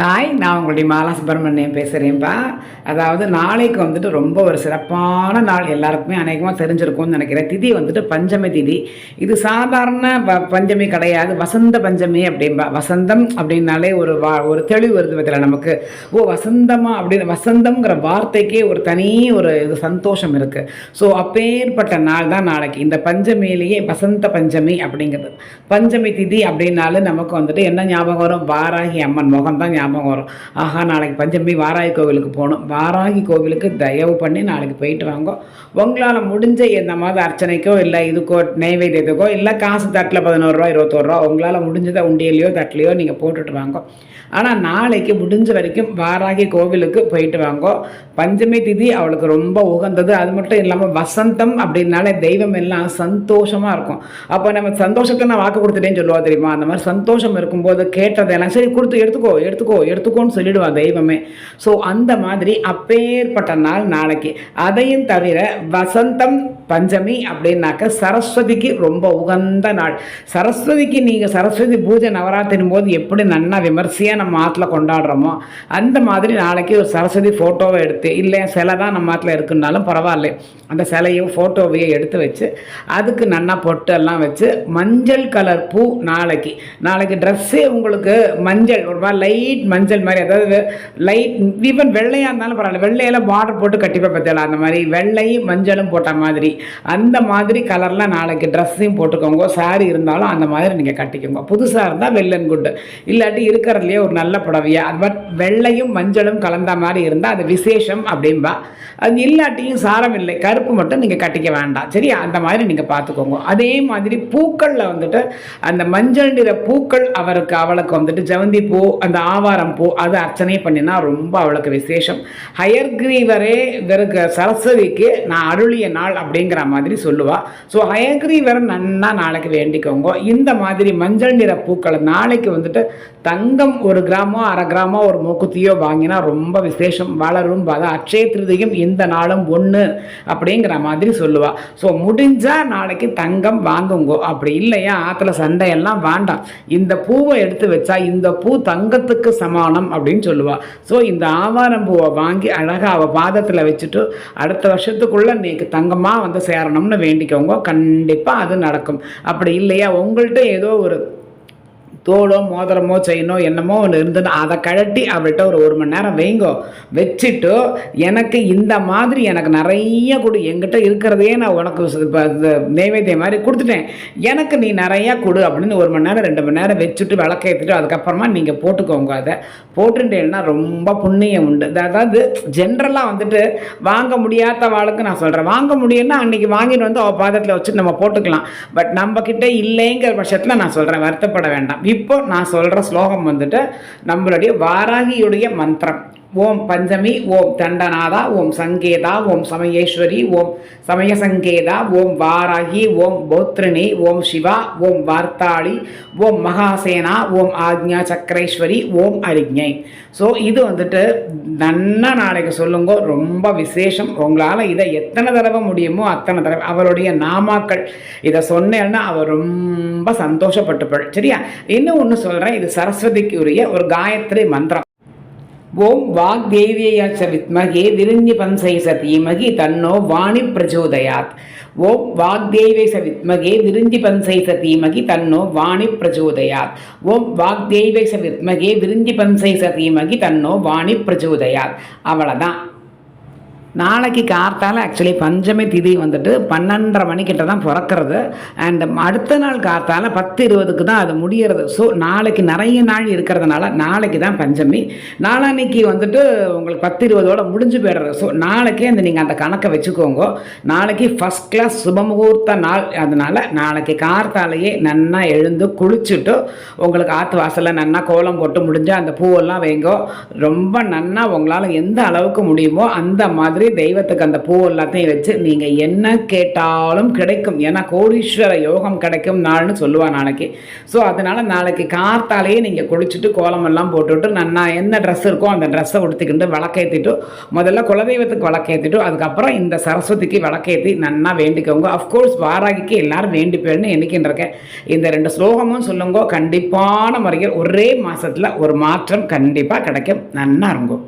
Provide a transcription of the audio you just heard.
Hi நான் உங்களுடைய மாலா சுப்பிரமணியம் பேசுகிறேன்ப்பா அதாவது நாளைக்கு வந்துட்டு ரொம்ப ஒரு சிறப்பான நாள் எல்லாருக்குமே அநேகமாக தெரிஞ்சிருக்கும்னு நினைக்கிறேன். திதி வந்துட்டு பஞ்சமி திதி. இது சாதாரண ப பஞ்சமி கிடையாது. வசந்த பஞ்சமி அப்படின்பா. வசந்தம் அப்படின்னாலே ஒரு வா ஒரு தெளிவு வருது பத்தில நமக்கு. ஓ வசந்தமா அப்படின்னு வசந்தம்ங்கிற வார்த்தைக்கே ஒரு தனி ஒரு இது சந்தோஷம் இருக்குது ஸோ அப்பேற்பட்ட நாள் தான் நாளைக்கு. இந்த பஞ்சமியிலேயே வசந்த பஞ்சமி அப்படிங்கிறது. பஞ்சமி திதி அப்படின்னாலே நமக்கு வந்துட்டு என்ன ஞாபகம் வரும்? வாராகி அம்மன் முகம் தான் ஞாபகம் வரும். ஆஹா நாளைக்கு பஞ்சமி வாராகி கோவிலுக்கு போகணும். வாராகி கோவிலுக்கு தயவு பண்ணி நாளைக்கு போயிட்டு வாங்க. உங்களால் முடிஞ்ச எந்த மாதிரி அர்ச்சனைக்கோ இல்லை இதுக்கோ நைவேத்தியத்துக்கோ இல்லை காசு தட்டில் பதினோருவா இருபத்தோருவா உங்களால் முடிஞ்சதை உண்டியலையோ தட்டிலையோ நீங்கள் போட்டுட்டு வாங்க. ஆனால் நாளைக்கு முடிஞ்ச வரைக்கும் வாராகி கோவிலுக்கு போயிட்டு வாங்கோ. பஞ்சமி திதி அவளுக்கு ரொம்ப உகந்தது. அது மட்டும் இல்லாமல் வசந்தம் அப்படின்னாலே தெய்வம் எல்லாம் சந்தோஷமாக இருக்கும். அப்போ நம்ம சந்தோஷத்தை நான் வாக்கு கொடுத்துட்டேன்னு சொல்லுவா தெரியுமா? அந்த மாதிரி சந்தோஷம் இருக்கும்போது கேட்டதெல்லாம் சரி கொடுத்து எடுத்துக்கோ எடுத்துக்கோ எடுத்துக்கோன்னு சொல்லிடுவா தெய்வமே. ஸோ அந்த மாதிரி அப்பேற்பட்ட நாள் நாளைக்கு. அதையும் தவிர வசந்தம் பஞ்சமி அப்படின்னாக்க சரஸ்வதிக்கு ரொம்ப உகந்த நாள். சரஸ்வதிக்கு நீங்கள் சரஸ்வதி பூஜை நவராத்திரின் போது எப்படி நன்னா விமர்சையாக நம்ம ஆற்றுல கொண்டாடுறோமோ அந்த மாதிரி நாளைக்கு ஒரு சரஸ்வதி ஃபோட்டோவை எடுத்து இல்லை சிலை தான் நம்ம ஆற்றுல இருக்குன்னாலும் பரவாயில்ல. அந்த சிலையும் ஃபோட்டோவையும் எடுத்து வச்சு அதுக்கு நன்னா பொட்டு எல்லாம் வச்சு மஞ்சள் கலர் பூ நாளைக்கு. நாளைக்கு ட்ரெஸ்ஸே உங்களுக்கு மஞ்சள் ஒரு மாதிரி லைட் மஞ்சள் மாதிரி அதாவது லைட் ஈவன் வெள்ளையாக இருந்தாலும் பரவாயில்ல. வெள்ளையில பார்டர் போட்டு கட்டிப்பா பார்த்தீங்களா அந்த மாதிரி வெள்ளையும் மஞ்சளும் போட்ட மாதிரி. அந்த மாதிரி கலரில் நாளைக்கு ட்ரெஸ்ஸையும் போட்டுக்கோங்க. சாரி இருந்தாலும் அந்த மாதிரி நீங்கள் கட்டிக்கோங்க. புதுசாக இருந்தால் வெள்ளன் குட்டு இல்லாட்டி இருக்கிறதுலையே ஒரு நல்ல புடவையா. அது பட் வெள்ளையும் மஞ்சளும் கலந்த மாதிரி இருந்தால் அது விசேஷம் அப்படின்பா அது இல்லாட்டியும் சாரம் இல்லை. கருப்பு மட்டும் நீங்கள் கட்டிக்க வேண்டாம். சரியா? அந்த மாதிரி நீங்கள் பார்த்துக்கோங்க அதே மாதிரி பூக்களில் வந்துட்டு அந்த மஞ்சள் நிற பூக்கள் அவருக்கு அவளுக்கு வந்துட்டு ஜவந்தி பூ அந்த ஆவாரம் பூ அது அர்ச்சனை பண்ணினா ரொம்ப அவளுக்கு விசேஷம். ஹயர்கிரீவரே இவருக்கு சரஸ்வதிக்கு நான் அருளிய நாள் அப்படிங்கிற மாதிரி சொல்லுவாள் ஸோ ஹயர்கிரீவர் நன்னா நாளைக்கு வேண்டிக்கோங்க. இந்த மாதிரி மஞ்சள் நிற பூக்களை நாளைக்கு வந்துட்டு தங்கம் ஒரு கிராமோ அரை கிராமோ ஒரு மூக்குத்தியோ வாங்கினா ரொம்ப விசேஷம். வளரும் பாத அட்சய திருதியும் இந்த நாளும் ஒன்று அப்படிங்கிற மாதிரி சொல்லுவா. ஸோ முடிஞ்சால் நாளைக்கு தங்கம் வாங்குங்கோ. அப்படி இல்லையா? ஆற்றுல சண்டையெல்லாம் வேண்டாம். இந்த பூவை எடுத்து வச்சா இந்த பூ தங்கத்துக்கு சமானம் அப்படின்னு சொல்லுவா. ஸோ இந்த ஆவாரம் பூவை வாங்கி அழகாக அவள் பாதத்தில் வச்சுட்டு அடுத்த வருஷத்துக்குள்ளே நீக்கு தங்கமாக வந்து சேரணும்னு வேண்டிக்கோங்க. கண்டிப்பாக அது நடக்கும். அப்படி இல்லையா? உங்கள்கிட்ட ஏதோ ஒரு தோளோ மோதிரமோ செயினோ என்னமோ ஒன்று இருந்துன்னு அதை கழட்டி அவள்கிட்ட ஒரு ஒரு மணி நேரம் வைங்கோ. வச்சுட்டு எனக்கு இந்த மாதிரி எனக்கு நிறைய கொடு. எங்கிட்ட இருக்கிறதையே நான் உனக்கு இப்போ நைவேத்தியம் மாதிரி கொடுத்துட்டேன். எனக்கு நீ நிறையா கொடு அப்படின்னு ஒரு மணி நேரம் ரெண்டு மணி நேரம் வச்சுட்டு விளக்கேற்றிட்டு அதுக்கப்புறமா நீங்கள் போட்டுக்கோங்க அதை. போட்டுட்டேன்னா ரொம்ப புண்ணியம் உண்டு. அதாவது ஜென்ரலாக வந்துட்டு வாங்க முடியாத வாளுக்கு நான் சொல்கிறேன் வாங்க முடியும்னா அன்றைக்கி வாங்கிட்டு வந்து அவள் பாதத்தில் வச்சுட்டு நம்ம போட்டுக்கலாம். பட் நம்மக்கிட்ட இல்லைங்கிற பட்சத்தில் நான் சொல்கிறேன் வருத்தப்பட வேண்டாம். இப்போ நான் சொல்கிற ஸ்லோகம் வந்துட்டு நம்மளுடைய வாராகியுடைய மந்திரம். ஓம் பஞ்சமி ஓம் தண்டநாதா ஓம் சங்கேதா ஓம் சமயேஸ்வரி ஓம் சமயசங்கேதா ஓம் வாராகி ஓம் போத்ரிணி ஓம் சிவா ஓம் வார்த்தாளி ஓம் மகாசேனா ஓம் ஆக்ஞா சக்கரேஸ்வரி ஓம் அரிஜை ஸோ இது வந்துட்டு நன்னா நாளைக்கு சொல்லுங்க ரொம்ப விசேஷம். உங்களால் இதை எத்தனை தடவை முடியுமோ அத்தனை தடவை. அவருடைய நாமாக்கள் இதை சொன்னேன்னா அவர் ரொம்ப சந்தோஷப்பட்டுப்பாள் சரியா? இன்னும் ஒன்று சொல்கிறேன் இது சரஸ்வதிக்கு உரிய ஒரு காயத்ரி மந்திரம். ஓம் வாக்தேவியாச்ச வித்மகே விருந்தி பன்சை ச தீமகி தன்னோ வாணி பிரச்சோதயாத். ஓம் வாக்தேவை ச வித்மகே விருந்தி பன்சை தீமகி தன்னோ வாணி பிரச்சோதயாத். ஓம் வாக்தேவை ச வித்மகே விருந்தி பன்சை தீமகி தன்னோ வாணி பிரச்சோதயாத். அவ்வளோதான் நாளைக்கு கார்த்தால ஆக்சுவலி பஞ்சமி திதி வந்துட்டு பன்னெண்டரை மணிக்கிட்ட தான் பிறக்கிறது. அண்ட் அடுத்த நாள் கார்த்தால பத்து இருபதுக்கு தான் அது முடிகிறது ஸோ நாளைக்கு நிறைய நாள் இருக்கிறதுனால நாளைக்கு தான் பஞ்சமி. நாளான்னைக்கு வந்துட்டு உங்களுக்கு பத்து இருபதோட முடிஞ்சு போயிடுறது. ஸோ நாளைக்கே அந்த நீங்கள் அந்த கணக்கை வச்சுக்கோங்க. நாளைக்கு ஃபஸ்ட் கிளாஸ் சுபமுகூர்த்த நாள். அதனால் நாளைக்கு கார்த்தாலேயே நன்னா எழுந்து குளிச்சுட்டு உங்களுக்கு ஆற்று வாசலில் நன்னா கோலம் போட்டு முடிஞ்சு அந்த பூவெல்லாம் வைங்கோ. ரொம்ப நன்னா உங்களால் எந்த அளவுக்கு முடியுமோ அந்த மாதிரி மாதிரி தெய்வத்துக்கு அந்த பூ எல்லாத்தையும் வச்சு நீங்கள் என்ன கேட்டாலும் கிடைக்கும். ஏன்னா கோடீஸ்வர யோகம் கிடைக்கும் நாள்னு சொல்லுவா நாளைக்கு. ஸோ அதனால் நாளைக்கு கார்த்தாலேயே நீங்கள் குளிச்சுட்டு கோலமெல்லாம் போட்டுவிட்டு நன்னா என்ன ட்ரெஸ் இருக்கோ அந்த ட்ரெஸ்ஸை உடுத்திக்கிட்டு விளக்கேற்றிட்டு முதல்ல குலதெய்வத்துக்கு விளக்கேற்றிட்டு அதுக்கப்புறம் இந்த சரஸ்வதிக்கு விளக்கேற்றி நன்னா வேண்டிக்கோங்க. அஃப்கோர்ஸ் வாராகிக்கு எல்லாரும் வேண்டிப்பேன்னு எண்ணிக்கின்றிருக்கேன் இந்த ரெண்டு ஸ்லோகமும் சொல்லுங்க. கண்டிப்பான முறையில் ஒரே மாதத்தில் ஒரு மாற்றம் கண்டிப்பாக கிடைக்கும். நன்னா இருக்கும்